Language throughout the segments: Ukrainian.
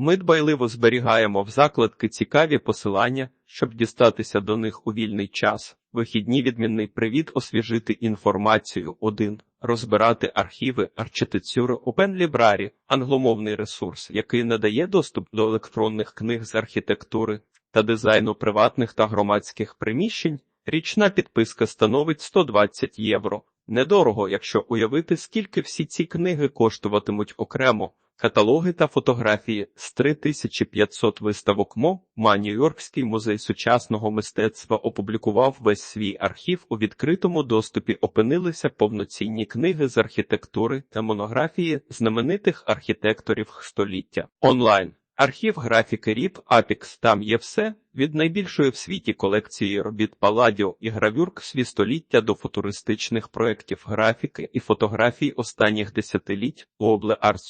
Ми дбайливо зберігаємо в закладки цікаві посилання, щоб дістатися до них у вільний час. Вихідні відмінний привіт освіжити інформацію. 1. Розбирати архіви архітектури Open Library – англомовний ресурс, який надає доступ до електронних книг з архітектури та дизайну приватних та громадських приміщень. Річна підписка становить 120 євро. Недорого, якщо уявити, скільки всі ці книги коштуватимуть окремо. Каталоги та фотографії з 3500 виставок МО ма Нью-Йоркський музей сучасного мистецтва опублікував весь свій архів у відкритому доступі. Опинилися повноцінні книги з архітектури та монографії знаменитих архітекторів століття. Онлайн архів графіки РІП Апікс. Там є все від найбільшої в світі колекції робіт Паладіо і гравюрк сві століття до футуристичних проєктів графіки і фотографій останніх десятиліть Обле Арт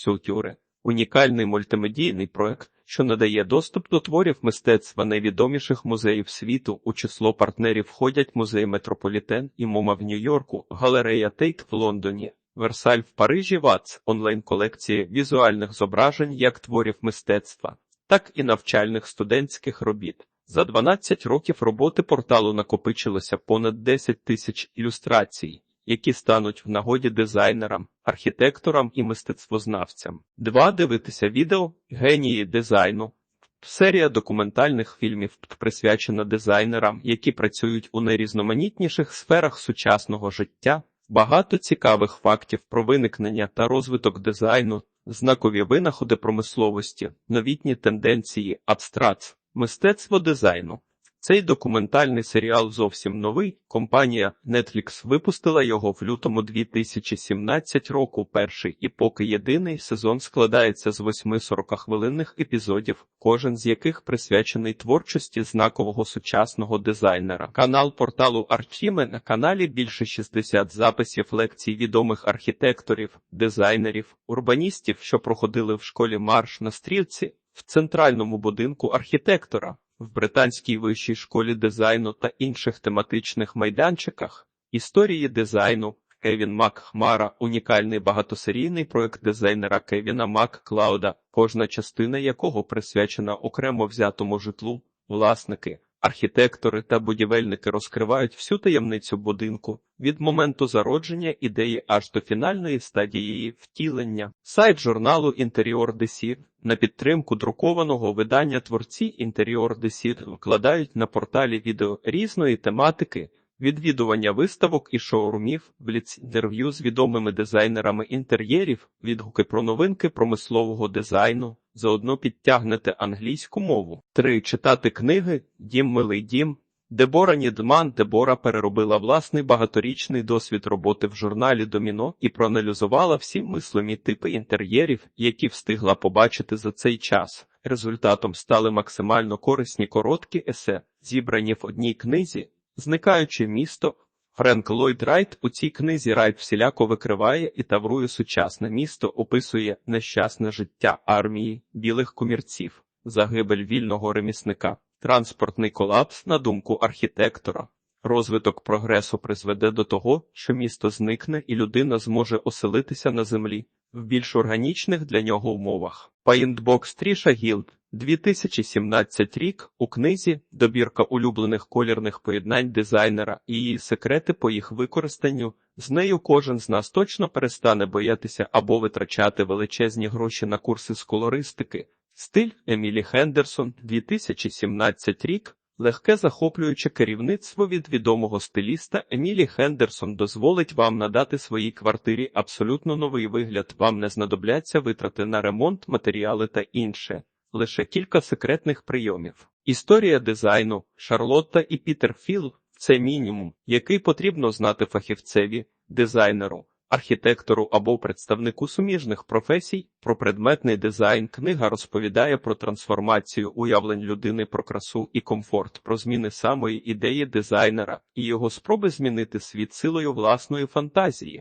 унікальний мультимедійний проект, що надає доступ до творів мистецтва найвідоміших музеїв світу. У число партнерів входять музей Метрополітен і МОМА в Нью-Йорку, галерея Тейт в Лондоні. Версаль в Парижі ВАЦ онлайн-колекції візуальних зображень як творів мистецтва, так і навчальних студентських робіт. За 12 років роботи порталу накопичилося понад 10 тисяч ілюстрацій, які стануть в нагоді дизайнерам, архітекторам і мистецтвознавцям. Два дивитися відео генії дизайну. Серія документальних фільмів присвячена дизайнерам, які працюють у найрізноманітніших сферах сучасного життя. Багато цікавих фактів про виникнення та розвиток дизайну, знакові винаходи промисловості, новітні тенденції, абстракт, мистецтво дизайну. Цей документальний серіал зовсім новий. Компанія Netflix випустила його в лютому 2017 року. Перший і поки єдиний сезон складається з восьми 40-хвилинних епізодів, кожен з яких присвячений творчості знакового сучасного дизайнера. Канал порталу Арчіме на каналі більше 60 записів лекцій відомих архітекторів, дизайнерів, урбаністів, що проходили в школі марш на стрілці в центральному будинку архітектора в британській вищій школі дизайну та інших тематичних майданчиках, історії дизайну. Кевін Мак Хмара унікальний багатосерійний проект дизайнера Кевіна Мак Клауда, кожна частина якого присвячена окремо взятому житлу, власники, архітектори та будівельники розкривають всю таємницю будинку від моменту зародження ідеї аж до фінальної стадії її втілення. Сайт журналу Інтеріор Десір на підтримку друкованого видання творці Інтеріор Десір вкладають на порталі відео різної тематики. Відвідування виставок і шоурумів, бліц-інтерв'ю з відомими дизайнерами інтер'єрів, відгуки про новинки промислового дизайну, заодно підтягнете англійську мову. 3. читати книги Дім милий дім. Дебора Нідман Дебора переробила власний багаторічний досвід роботи в журналі Доміно і проаналізувала всі мислимі типи інтер'єрів, які встигла побачити за цей час. Результатом стали максимально корисні короткі есе, зібрані в одній книзі. Зникаючи місто, Френк Ллойд Райт у цій книзі Райт всіляко викриває і таврує сучасне місто, описує нещасне життя армії, білих комірців, загибель вільного ремісника, транспортний колапс, на думку архітектора. Розвиток прогресу призведе до того, що місто зникне і людина зможе оселитися на землі в більш органічних для нього умовах. Paintbox Тріша Гілд 2017 рік у книзі Добірка улюблених колірних поєднань дизайнера і її секрети по їх використанню. З нею кожен з нас точно перестане боятися або витрачати величезні гроші на курси з колористики. Стиль Емілі Хендерсон 2017 рік. Легке захоплююче керівництво від відомого стиліста Емілі Хендерсон дозволить вам надати своїй квартирі абсолютно новий вигляд. Вам не знадобляться витрати на ремонт, матеріали та інше. Лише кілька секретних прийомів. Історія дизайну Шарлотта і Пітер Філ це мінімум, який потрібно знати фахівцеві, дизайнеру, архітектору або представнику суміжних професій. Про предметний дизайн книга розповідає про трансформацію уявлень людини про красу і комфорт, про зміни самої ідеї дизайнера і його спроби змінити світ силою власної фантазії.